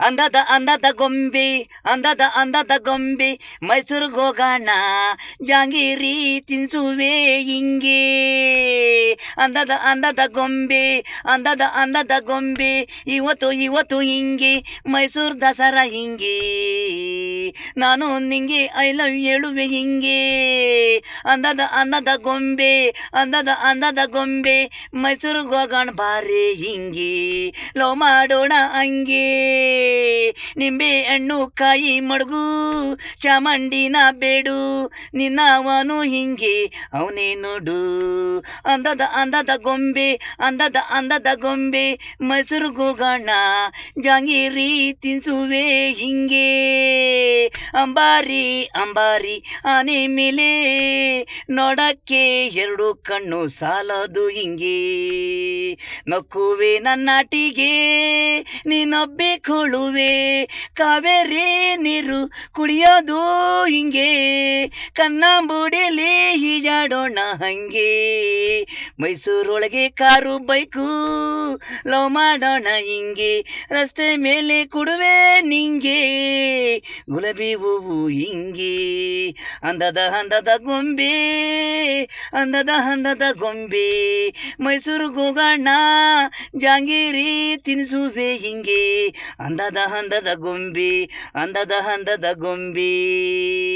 ಅಂದದ ಅಂದದ ಗೊಂಬೆ, ಅಂದದ ಅಂದದ ಗೊಂಬೆ ಮೈಸೂರು ಹೋಗೋಣ, ಜಾಂಗೀರಿ ತಿನ್ಸುವೆ ಹಿಂಗೆ. ಅಂದದ ಅಂದದ ಗೊಂಬೆ, ಅಂದದ ಅಂದದ ಗೊಂಬೆ, ಇವತ್ತು ಇವತ್ತು ಹಿಂಗೆ, ಮೈಸೂರು ದಸರಾ ಹಿಂಗೆ. ನಾನು ನಿಂಗೆ, ಐ ಲವ್ ಹೇಳುವೆ ಹಿಂಗೆ. ಅಂದದ ಅಂದದ ಗೊಂಬೆ, ಅಂದದ ಅಂದದ ಗೊಂಬೆ, ಮೈಸೂರು ಹೋಗೋಣ ಬಾರೆ ಹಿಂಗೆ, ಲವ್ ಮಾಡೋಣ ಹಂಗೆ. ನಿಂಬೆ ಹಣ್ಣು ಕಾಯಿ ಮಡಗು, ಚಾಮಂಡಿನ ಬೇಡು, ನಿನ್ನವನು ಹಿಂಗೆ, ಅವನೇ ನೋಡು. ಅಂದದ ಅಂದದ ಗೊಂಬೆ, ಅಂದದ ಅಂದದ ಗೊಂಬೆ, ಮೈಸೂರು ಹೋಗೋಣ ಜಾಂಗೀರಿ ತಿನ್ಸುವೆ ಹಿಂಗೆ. ಅಂಬಾರಿ ಅಂಬಾರಿ ಆನೆ ಮೇಲೆ ನೋಡಕ್ಕೆ ಎರಡು ಕಣ್ಣು ಸಾಲದು ಹಿಂಗೆ. ನಕ್ಕುವೆ ನನ್ನಾಟಿಗೆ, ನೀನೊಬ್ಬೆ ಕೊಳುವೆ ಕಾವೇರಿ ನೀರು ಕುಡಿಯೋದು ಹಿಂಗೆ. ಕನ್ನಂಬುಡಿಲಿ ಈಜಾಡೋಣ ಹಂಗೆ. ಮೈಸೂರೊಳಗೆ ಕಾರು, ಬೈಕು ಲವ್ ಮಾಡೋಣ ಹಿಂಗೆ. ರಸ್ತೆ ಮೇಲೆ ಕೊಡುವೆ ನಿಂಗೆ. ಗುಲಾಬಿ ಹೂವು ಇಂಗಿ. ಅಂದದ ಹಂದದ ಗೊಂಬೆ, ಅಂದದ ಹಂದದ ಗೊಂಬೆ. ಮೈಸೂರು ಗೋಗಣ್ಣ, ಜಾಂಗೀರಿ ತಿನಿಸುವೆ ಹಿಂಗೆ ಅಂದದ ಹಂದದ ಗೊಂಬೆ, ಅಂದದ ಹಂದದ ಗೊಂಬೆ.